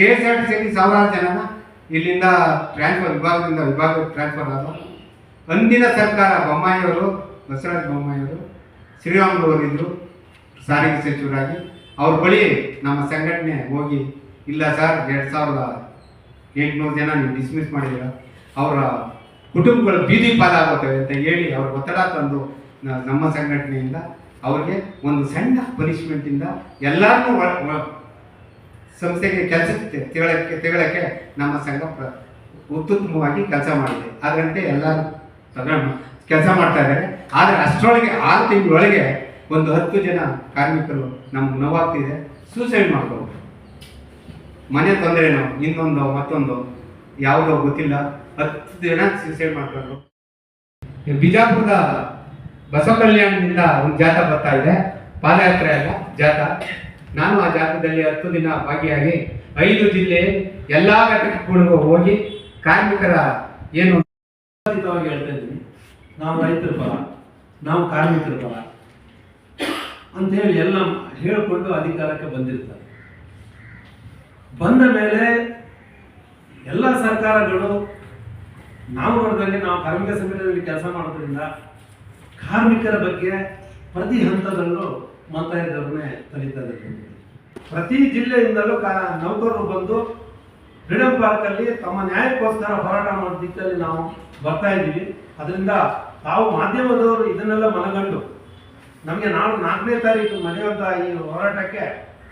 K S R T ಸಾವಿರಾರು ಜನನ ಇಲ್ಲಿಂದ ಟ್ರಾನ್ಸ್ಫರ್ ವಿಭಾಗದಿಂದ ವಿಭಾಗಕ್ಕೆ ಟ್ರಾನ್ಸ್ಫರ್ ಆದ. ಅಂದಿನ ಸರ್ಕಾರ ಬೊಮ್ಮಾಯಿಯವರು ಬಸವರಾಜ ಬೊಮ್ಮಾಯಿಯವರು ಶ್ರೀರಾಮುಲು ಇದ್ದರು ಸಾರಿಗೆ ಸಚಿವರಾಗಿ. ಅವ್ರ ಬಳಿ ನಮ್ಮ ಸಂಘಟನೆ ಹೋಗಿ, ಇಲ್ಲ ಸರ್, ಎರಡು ಸಾವಿರದ ಎಂಟುನೂರು ಜನ ನೀವು ಡಿಸ್ಮಿಸ್ ಮಾಡಿದ್ದೀರ, ಅವರ ಕುಟುಂಬಗಳು ಬೀದಿ ಪಾಲಾಗುತ್ತವೆ ಅಂತ ಹೇಳಿ ಅವ್ರ ಒತ್ತಡ ತಂದು ನಮ್ಮ ಸಂಘಟನೆಯಿಂದ ಅವ್ರಿಗೆ ಒಂದು ಸಣ್ಣ ಪನಿಷ್ಮೆಂಟಿಂದ ಎಲ್ಲರನ್ನೂ ಸಂಸ್ಥೆಗೆ ಕೆಲಸ ತೆಗಳಕ್ಕೆ ತೆಗಳಕ್ಕೆ ನಮ್ಮ ಸಂಘ ಪ್ರ- ಅತ್ಯುತ್ತಮವಾಗಿ ಕೆಲಸ ಮಾಡಿದೆ. ಅದರಂತೆ ಎಲ್ಲರೂ ತಗೊಂಡು ಕೆಲಸ ಮಾಡ್ತಾ ಇದ್ದಾರೆ. ಆದರೆ ಅಷ್ಟರೊಳಗೆ ಆರು ತಿಂಗಳೊಳಗೆ ಒಂದು ಹತ್ತು ಜನ ಕಾರ್ಮಿಕರು ನಮ್ಗೆ ನೋವಾಗ್ತಿದೆ. ಸೂಸೈಡ್ ಮಾಡ್ಕೊಂಡು ಮನೆ ತೊಂದರೆನೋ ಇನ್ನೊಂದು, ಮತ್ತೊಂದು, ಯಾವುದೋ ಗೊತ್ತಿಲ್ಲ. ಹತ್ತು ಜನ ಸೂಸೈಡ್ ಮಾಡ್ಕೊಂಡ್ರು ಬಿಜಾಪುರದ ಬಸವ ಕಲ್ಯಾಣದಿಂದ ಒಂದು ಜಾಥಾ ಬರ್ತಾ ಇದೆ. ಪಾದಯಾತ್ರೆ ಅಲ್ಲ, ಜಾಥಾ. ನಾನು ಆ ಜಾಥಾದಲ್ಲಿ ಹತ್ತು ದಿನ ಭಾಗಿಯಾಗಿ ಐದು ಜಿಲ್ಲೆ ಎಲ್ಲ ಘಟಕಗಳಿಗೂ ಹೋಗಿ ಕಾರ್ಮಿಕರ ಏನು ಖಂಡಿತವಾಗಿ ಹೇಳ್ತಾ ನಾವು ರೈತರ ಪರ, ನಾವು ಕಾರ್ಮಿಕರ ಪರ ಅಂತ ಹೇಳಿ ಎಲ್ಲ ಹೇಳಿಕೊಂಡು ಅಧಿಕಾರಕ್ಕೆ ಬಂದಿರ್ತಾರೆ. ಬಂದ ಮೇಲೆ ಎಲ್ಲ ಸರ್ಕಾರಗಳು ನಾವು ನೋಡಿದಂಗೆ ನಾವು ಕಾರ್ಮಿಕ ಸಂಘಟನೆಯಲ್ಲಿ ಕೆಲಸ ಮಾಡೋದ್ರಿಂದ ಕಾರ್ಮಿಕರ ಬಗ್ಗೆ ಪ್ರತಿ ಹಂತದಲ್ಲೂ ಮತ ಇದ್ದವ್ರನ್ನೇ ಕಲಿತಾ ಇದ್ದಾರೆ. ಪ್ರತಿ ಜಿಲ್ಲೆಯಿಂದಲೂ ಕಾ ನೌಕರರು ಬಂದು ಫ್ರೀಡಂ ಪಾರ್ಕ್ ಅಲ್ಲಿ ತಮ್ಮ ನ್ಯಾಯಕ್ಕೋಸ್ಕರ ಹೋರಾಟ ಮಾಡೋ ದಿಕ್ಕಲ್ಲಿ ನಾವು ಬರ್ತಾ ಇದ್ದೀವಿ. ಅದರಿಂದ ತಾವು ಮಾಧ್ಯಮದವರು ಇದನ್ನೆಲ್ಲ ಮನಗಂಡು ನಮಗೆ ನಾಳೆ ನಾಲ್ಕನೇ ತಾರೀಕು ನಡೆಯುವಂಥ ಈ ಹೋರಾಟಕ್ಕೆ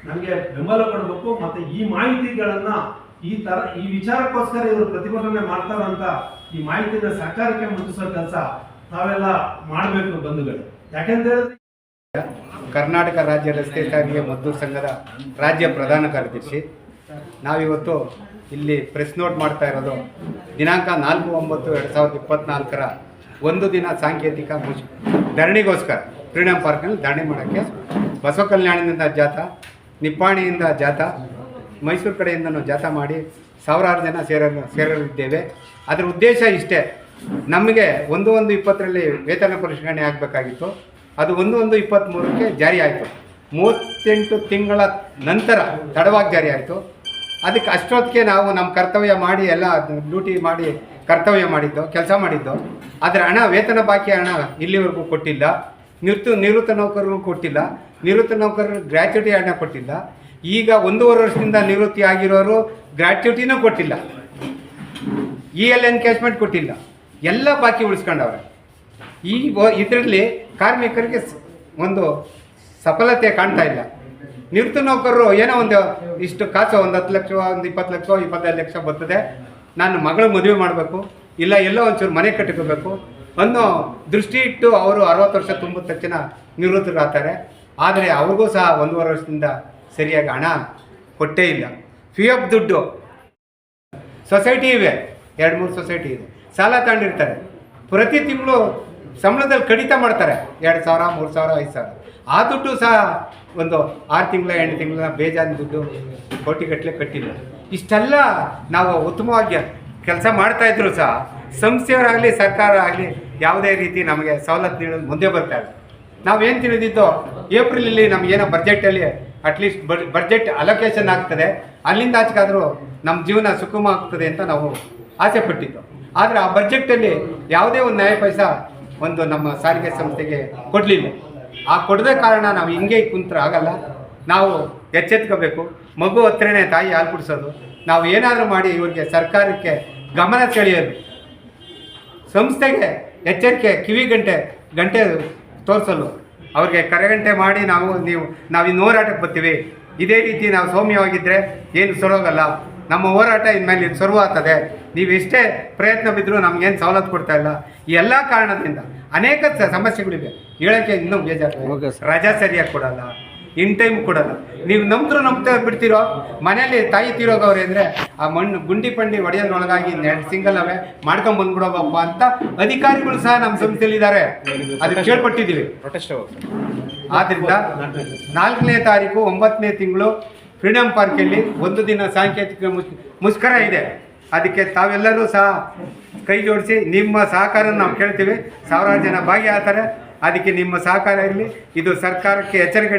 ನಮಗೆ ಬೆಂಬಲ ಕೊಡಬೇಕು ಮತ್ತೆ ಈ ಮಾಹಿತಿಗಳನ್ನು ಈ ತರ ಈ ವಿಚಾರಕ್ಕೋಸ್ಕರ ಇವರು ಪ್ರತಿಭಟನೆ ಮಾಡ್ತಾರಂತ ಈ ಮಾಹಿತಿನ ಸರ್ಕಾರಕ್ಕೆ ಮುಟ್ಟಿಸೋ ಕೆಲಸ ತಾವೆಲ್ಲ ಮಾಡಬೇಕು ಬಂಧುಗಳು. ಯಾಕೆಂತ ಹೇಳಿದ್ರೆ ಕರ್ನಾಟಕ ರಾಜ್ಯ ರಸ್ತೆ ಸಾರಿಗೆ ಮದ್ದೂರು ಸಂಘದ ರಾಜ್ಯ ಪ್ರಧಾನ ಕಾರ್ಯದರ್ಶಿ. ನಾವಿವತ್ತು ಇಲ್ಲಿ ಪ್ರೆಸ್ ನೋಟ್ ಮಾಡ್ತಾ ಇರೋದು, ದಿನಾಂಕ ನಾಲ್ಕು ಒಂಬತ್ತು ಎರಡು ಸಾವಿರದ ಇಪ್ಪತ್ನಾಲ್ಕರ ಒಂದು ದಿನ ಸಾಂಕೇತಿಕ ಮುಜ್, ಧರಣಿಗೋಸ್ಕರ ಫ್ರೀಡಮ್ ಪಾರ್ಕ್ನಲ್ಲಿ ಧರಣಿ ಮಾಡೋಕ್ಕೆ ಬಸವ ಕಲ್ಯಾಣದಿಂದ ಜಾಥಾ ನಿಪ್ಪಾಣಿಯಿಂದ ಜಾಥಾ ಮೈಸೂರು ಕಡೆಯಿಂದನೂ ಜಾಥಾ ಮಾಡಿ ಸಾವಿರಾರು ಜನ ಸೇರ ಸೇರಲಿದ್ದೇವೆ. ಅದರ ಉದ್ದೇಶ ಇಷ್ಟೇ. ನಮಗೆ ಒಂದು ಒಂದು ಇಪ್ಪತ್ತರಲ್ಲಿ ವೇತನ ಪರಿಷ್ಕರಣೆ ಆಗಬೇಕಾಗಿತ್ತು. ಅದು ಒಂದು ಒಂದು ಇಪ್ಪತ್ತ್ಮೂರಕ್ಕೆ ಜಾರಿ ಆಯಿತು. ಮೂವತ್ತೆಂಟು ತಿಂಗಳ ನಂತರ ತಡವಾಗಿ ಜಾರಿ ಆಯಿತು. ಅದಕ್ಕೆ ಅಷ್ಟೊತ್ತಿಗೆ ನಾವು ನಮ್ಮ ಕರ್ತವ್ಯ ಮಾಡಿ, ಎಲ್ಲ ಡ್ಯೂಟಿ ಮಾಡಿ, ಕರ್ತವ್ಯ ಮಾಡಿದ್ದು, ಕೆಲಸ ಮಾಡಿದ್ದು. ಅದರ ಹಣ, ವೇತನ ಬಾಕಿ ಹಣ ಇಲ್ಲಿವರೆಗೂ ಕೊಟ್ಟಿಲ್ಲ. ನಿವೃತ್ತ ನಿವೃತ್ತ ನೌಕರರು ಕೊಟ್ಟಿಲ್ಲ. ನಿವೃತ್ತ ನೌಕರರು ಗ್ರ್ಯಾಚ್ಯುಟಿ ಹಣ ಕೊಟ್ಟಿಲ್ಲ. ಈಗ ಒಂದೂವರೆ ವರ್ಷದಿಂದ ನಿವೃತ್ತಿ ಆಗಿರೋರು ಗ್ರ್ಯಾಚ್ಯುಟಿನೂ ಕೊಟ್ಟಿಲ್ಲ. ಇ ಎಲ್ ಎನ್ಕೇಜ್ಮೆಂಟ್ ಕೊಟ್ಟಿಲ್ಲ. ಎಲ್ಲ ಬಾಕಿ ಉಳಿಸ್ಕೊಂಡವ್ರೆ. ಈ ಇದರಲ್ಲಿ ಕಾರ್ಮಿಕರಿಗೆ ಒಂದು ಸಫಲತೆ ಕಾಣ್ತಾ ಇಲ್ಲ. ನಿವೃತ್ತ ನೌಕರರು ಏನೋ ಒಂದು ಇಷ್ಟು ಕಾಸು ಒಂದು ಹತ್ತು ಲಕ್ಷ, ಒಂದು ಇಪ್ಪತ್ತು ಲಕ್ಷ, ಇಪ್ಪತ್ತೈದು ಲಕ್ಷ ಬರ್ತದೆ. ನಾನು ಮಗಳ ಮದುವೆ ಮಾಡಬೇಕು. ಇಲ್ಲ, ಎಲ್ಲೋ ಒಂಚೂರು ಮನೆ ಕಟ್ಟಿಕೋಬೇಕು. ಅನ್ನೋ ದೃಷ್ಟಿ ಇಟ್ಟು ಅವರು ಅರವತ್ತು ವರ್ಷ ತುಂಬ ತಕ್ಷಣ ನಿವೃತ್ತರಾಗ್ತಾರೆ. ಆದರೆ ಅವ್ರಿಗೂ ಸಹ ಒಂದೂವರೆ ವರ್ಷದಿಂದ ಸರಿಯಾಗಿ ಹಣ ಕೊಟ್ಟೇ ಇಲ್ಲ. ಪಿ ಆಫ್ ದುಡ್ಡು. ಸೊಸೈಟಿ ಇವೆ ಎರಡು ಮೂರು ಸೊಸೈಟಿ ಇದೆ. ಸಾಲ ತಗೊಂಡಿರ್ತಾರೆ. ಪ್ರತಿ ತಿಂಗಳು ಸಂಬಳದಲ್ಲಿ ಕಡಿತ ಮಾಡ್ತಾರೆ. ಎರಡು ಸಾವಿರ, ಮೂರು ಸಾವಿರ, ಐದು ಸಾವಿರ. ಆ ದುಡ್ಡು ಸಹ ಒಂದು ಆರು ತಿಂಗಳ, ಎಂಟು ತಿಂಗಳ ಬೇಜಾನ್ ದುಡ್ಡು ಕೋಟಿಗಟ್ಟಲೆ ಕಟ್ಟಿಲ್ಲ ಇಷ್ಟೆಲ್ಲ ನಾವು ಉತ್ತಮವಾಗಿ ಕೆಲಸ ಮಾಡ್ತಾ ಇದ್ರು ಸಹ ಸಂಸ್ಥೆಯವರಾಗಲಿ ಸರ್ಕಾರ ಆಗಲಿ ಯಾವುದೇ ರೀತಿ ನಮಗೆ ಸವಲತ್ತು ನೀಡೋದು ಮುಂದೆ ಬರ್ತಾ ಇಲ್ಲ. ನಾವೇನು ತಿಳಿದಿದ್ದೋ, ಏಪ್ರಿಲಲ್ಲಿ ನಮಗೇನೋ ಬಜೆಟಲ್ಲಿ ಅಟ್ಲೀಸ್ಟ್ ಬಡ್ಜೆಟ್ ಅಲೋಕೇಶನ್ ಆಗ್ತದೆ. ಅಲ್ಲಿಂದ ಆಚೆಗಾದರೂ ನಮ್ಮ ಜೀವನ ಸುಗಮ ಆಗ್ತದೆ ಅಂತ ನಾವು ಆಸೆ ಪಟ್ಟಿದ್ದು. ಆದರೆ ಆ ಬಜೆಟಲ್ಲಿ ಯಾವುದೇ ಒಂದು ನ್ಯಾಯ ಪೈಸಾ ಒಂದು ನಮ್ಮ ಸಾರಿಗೆ ಸಂಸ್ಥೆಗೆ ಕೊಡಲಿಲ್ಲ. ಆ ಕೊಡದೇ ಕಾರಣ ನಾವು ಹಿಂಗೆ ಕುಂತ್ರೆ ಆಗಲ್ಲ. ನಾವು ಎಚ್ಚೆತ್ಕೋಬೇಕು. ಮಗು ಹತ್ರನೇ ತಾಯಿ ಹಾಲು ಕುಡಿಸೋದು. ನಾವು ಏನಾದರೂ ಮಾಡಿ ಇವ್ರಿಗೆ ಸರ್ಕಾರಕ್ಕೆ ಗಮನ ಸೆಳೆಯೋದು. ಸಂಸ್ಥೆಗೆ ಎಚ್ಚರಿಕೆ ಕಿವಿ ಗಂಟೆ ಗಂಟೆ ತೋರಿಸಲು. ಅವ್ರಿಗೆ ಕರೆಗಂಟೆ ಮಾಡಿ ನಾವು ನೀವು ನಾವು ಇನ್ನು ಹೋರಾಟಕ್ಕೆ ಬರ್ತೀವಿ. ಇದೇ ರೀತಿ ನಾವು ಸೌಮ್ಯವಾಗಿದ್ದರೆ ಏನು ಸರೋಗಲ್ಲ. ನಮ್ಮ ಹೋರಾಟ ಇನ್ಮೇಲೆ ಇದು ಶುರು ಆಗ್ತದೆ ನೀವು ಎಷ್ಟೇ ಪ್ರಯತ್ನ ಬಿದ್ದರೂ ನಮಗೇನು ಸವಲತ್ತು ಕೊಡ್ತಾ ಇಲ್ಲ. ಈ ಎಲ್ಲ ಕಾರಣದಿಂದ ಅನೇಕ ಸಮಸ್ಯೆಗಳಿವೆ. ಹೇಳೋಕ್ಕೆ ಇನ್ನೂ ಬೇಜಾರು ರಜಾ ಸರಿಯಾಗಿ ಕೊಡಲ್ಲ. ಇನ್ ಟೈಮ್ ಕೊಡಲ್ಲ. ನೀವು ನಂಬ್ರು ನಂಬ್ತಾ ಬಿಡ್ತೀರೋ? ಮನೇಲಿ ತಾಯಿ ತೀರೋಗವ್ರೆ ಅಂದರೆ ಆ ಮಣ್ಣು ಗುಂಡಿ ಪಂಡಿ ಒಡೆಯೋದ್ರೊಳಗಾಗಿ ನೆಡ್ ಸಿಂಗಲ್ ಅವೇ ಮಾಡ್ಕೊಂಡ್ ಬಂದ್ಬಿಡೋಬಪ್ಪ ಅಂತ ಅಧಿಕಾರಿಗಳು ಸಹ ನಮ್ಮ ಸಂಸ್ಥೆಯಲ್ಲಿದ್ದಾರೆ. ಅದಕ್ಕೆ ಕೇಳ್ಪಟ್ಟಿದ್ದೀವಿ. ಪ್ರೊಟೆಸ್ಟ್ ಆದ್ರಿಂದ ನಾಲ್ಕನೇ ತಾರೀಕು ಒಂಬತ್ತನೇ ತಿಂಗಳು ಫ್ರೀಡಮ್ ಪಾರ್ಕಲ್ಲಿ ಒಂದು ದಿನ ಸಾಂಕೇತಿಕ ಮುಷ್ ಮುಷ್ಕರ ಇದೆ. ಅದಕ್ಕೆ ತಾವೆಲ್ಲರೂ ಸಹ ಕೈ ಜೋಡಿಸಿ, ನಿಮ್ಮ ಸಹಕಾರ ನಾವು ಕೇಳ್ತೀವಿ. ಸಾವಿರಾರು ಜನ ಭಾಗಿಯಾಗ್ತಾರೆ. ಅದಕ್ಕೆ ನಿಮ್ಮ ಸಹಕಾರ ಇರಲಿ. ಇದು ಸರ್ಕಾರಕ್ಕೆ ಎಚ್ಚರಿಕೆ